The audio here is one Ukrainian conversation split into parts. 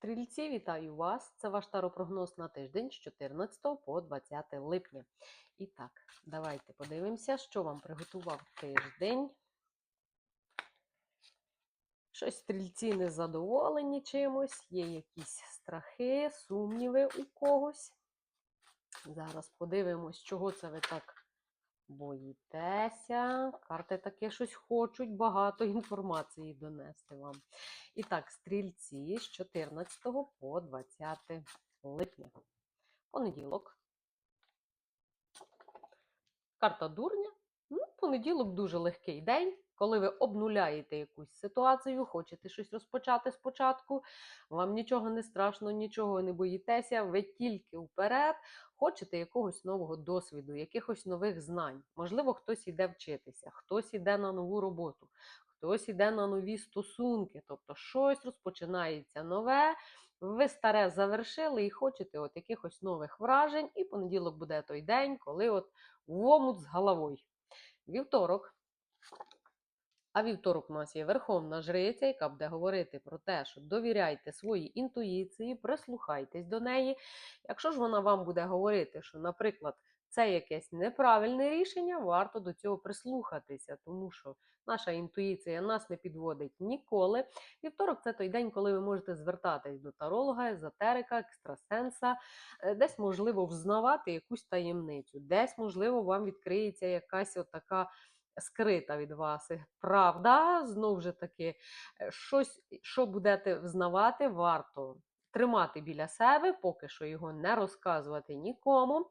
Стрільці, вітаю вас! Це ваш таропрогноз на тиждень з 14 по 20 липня. І так, давайте подивимося, що вам приготував тиждень. Щось стрільці незадоволені чимось, є якісь страхи, сумніви у когось. Зараз подивимось, чого це ви так боїтеся. Карти таке щось хочуть, багато інформації донести вам. І так, стрільці з 14 по 20 липня. Понеділок. Карта дурня. Ну, понеділок дуже легкий день. Коли ви обнуляєте якусь ситуацію, хочете щось розпочати спочатку, вам нічого не страшно, нічого не боїтеся, ви тільки вперед хочете якогось нового досвіду, якихось нових знань. Можливо, хтось іде вчитися, хтось іде на нову роботу, хтось іде на нові стосунки, тобто щось розпочинається нове. Ви старе завершили і хочете от якихось нових вражень, і понеділок буде той день, коли от в омут з головою. Вівторок. А вівторок у нас є Верховна Жриця, яка буде говорити про те, що довіряйте своїй інтуїції, прислухайтесь до неї. Якщо ж вона вам буде говорити, що, наприклад, це якесь неправильне рішення, варто до цього прислухатися, тому що наша інтуїція нас не підводить ніколи. Вівторок це той день, коли ви можете звертатись до таролога, езотерика, екстрасенса, е, десь можливо взнавати якусь таємницю, десь, можливо, вам відкриється якась отака скрита від вас правда. Знову ж таки, е, щось, що будете взнавати, варто тримати біля себе, поки що його не розказувати нікому.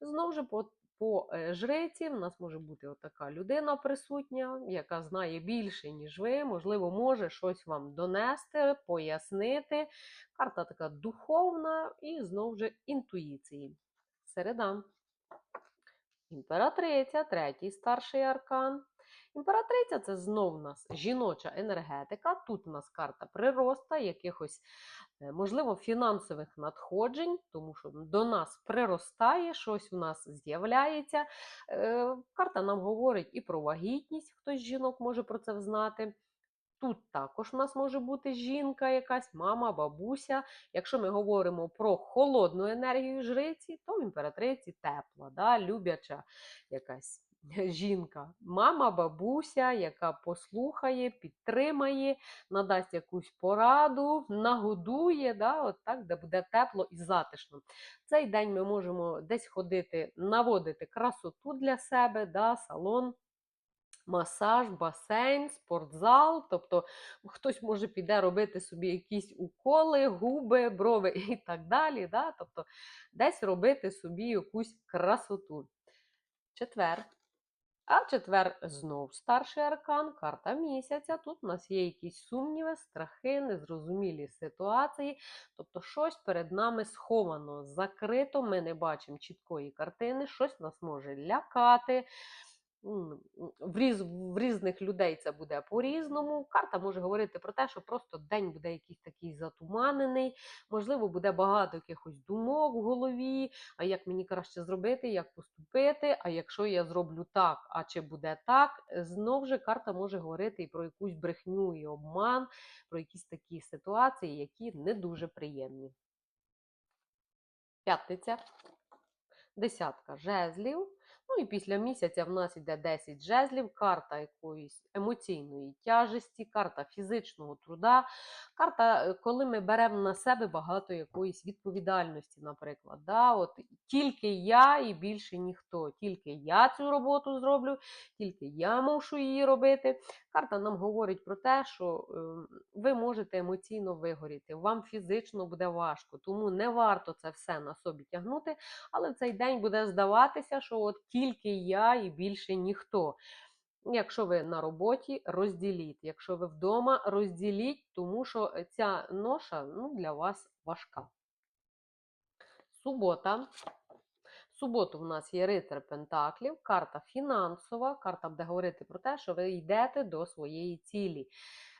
Знову ж по, по е, жриці в нас може бути отака людина присутня, яка знає більше, ніж ви, можливо, може щось вам донести, пояснити. Карта така духовна і знову ж інтуїції. Середа. Імператриця, третій старший аркан. Імператриця це знов у нас жіноча енергетика. Тут у нас карта прироста, якихось, е, можливо, фінансових надходжень, тому що до нас приростає, щось у нас з'являється. Е, Карта нам говорить і про вагітність, хтось з жінок може про це знати. Тут також у нас може бути жінка, якась мама, бабуся. Якщо ми говоримо про холодну енергію жриці, то в імператриці тепла, да, любляча якась жінка. Мама, бабуся, яка послухає, підтримає, надасть якусь пораду, нагодує, да, от так, де буде тепло і затишно. Цей день ми можемо десь ходити, наводити красоту для себе, да, салон масаж, басейн, спортзал. Тобто хтось може піде робити собі якісь уколи, губи, брови і так далі. Да? Тобто десь робити собі якусь красоту. Четвер. А четвер знов старший аркан, карта місяця. Тут у нас є якісь сумніви, страхи, незрозумілі ситуації. Тобто, щось перед нами сховано, закрито, ми не бачимо чіткої картини, щось нас може лякати. В, різ, в різних людей це буде по-різному. Карта може говорити про те, що просто день буде якийсь такий затуманений, можливо, буде багато якихось думок в голові, а як мені краще зробити, як поступити, а якщо я зроблю так, а чи буде так, знов же карта може говорити і про якусь брехню і обман, про якісь такі ситуації, які не дуже приємні. П'ятниця. Десятка жезлів. Ну і після місяця в нас йде 10 жезлів, карта якоїсь емоційної тяжесті, карта фізичного труда, карта, е, коли ми беремо на себе багато якоїсь відповідальності, наприклад. Да? От Тільки я і більше ніхто, тільки я цю роботу зроблю, тільки я мушу її робити. Карта нам говорить про те, що е, ви можете емоційно вигоріти, вам фізично буде важко, тому не варто це все на собі тягнути, але в цей день буде здаватися, що от тільки я і більше ніхто. Якщо ви на роботі, розділіть. Якщо ви вдома, розділіть, тому що ця ноша ну, для вас важка. Субота. Суботу в нас є рицар Пентаклів, карта фінансова, карта буде говорити про те, що ви йдете до своєї цілі.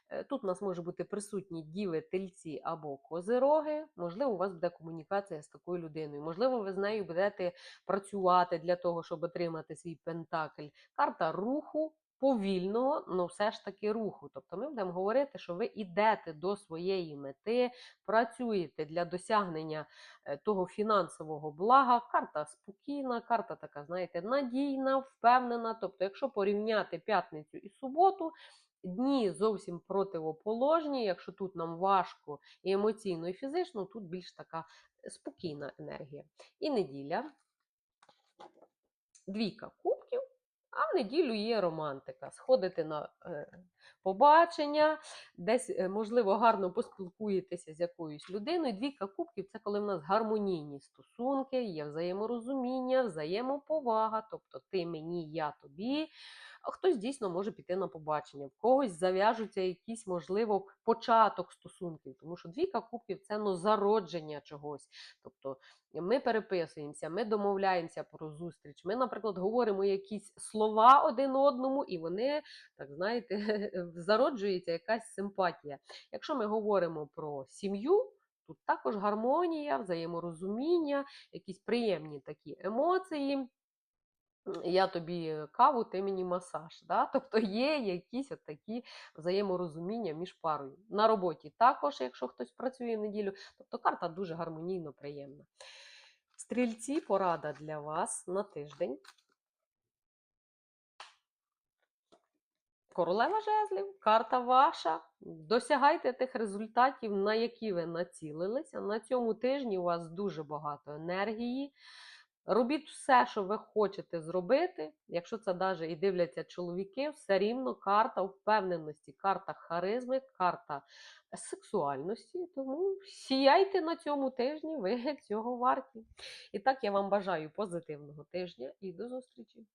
Е, Тут у нас може бути присутні діви, тельці або козироги. Можливо, у вас буде комунікація з такою людиною. Можливо, ви з нею будете працювати для того, щоб отримати свій пентакль. Карта руху, повільного, але все ж таки руху. Тобто ми будемо говорити, що ви йдете до своєї мети, працюєте для досягнення е, того фінансового блага. Карта спокійна, карта така, знаєте, надійна, впевнена. Тобто, якщо порівняти п'ятницю і суботу, дні зовсім противоположні. Якщо тут нам важко і емоційно, і фізично, тут більш така спокійна енергія. І неділя. Двійка кубків, неділю є романтика. Сходити на е, побачення, десь, е, можливо, гарно поспілкуєтеся з якоюсь людиною. Двійка кубків це коли в нас гармонійні стосунки, є взаєморозуміння, взаємоповага, тобто ти мені, я тобі. А хтось дійсно може піти на побачення, в когось зав'яжуться якийсь, можливо, початок стосунків, тому що двійка кубків це ну, зародження чогось. Тобто ми переписуємося, ми домовляємося про зустріч. Ми, наприклад, говоримо якісь слова один одному, і вони, так знаєте, зароджується якась симпатія. Якщо ми говоримо про сім'ю, тут також гармонія, взаєморозуміння, якісь приємні такі емоції. Я тобі каву, ти мені масаж. Да? Тобто є якісь от такі взаєморозуміння між парою. На роботі також, якщо хтось працює неділю, тобто карта дуже гармонійно приємна. Стрільці, порада для вас на тиждень. Королева жезлів, карта ваша. Досягайте тих результатів, на які ви націлилися. На цьому тижні у вас дуже багато енергії. Робіть все, що ви хочете зробити. Якщо це навіть і дивляться чоловіки, все рівно карта впевненості, карта харизми, карта сексуальності. Тому сіяйте на цьому тижні, ви цього варті. І так я вам бажаю позитивного тижня і до зустрічі!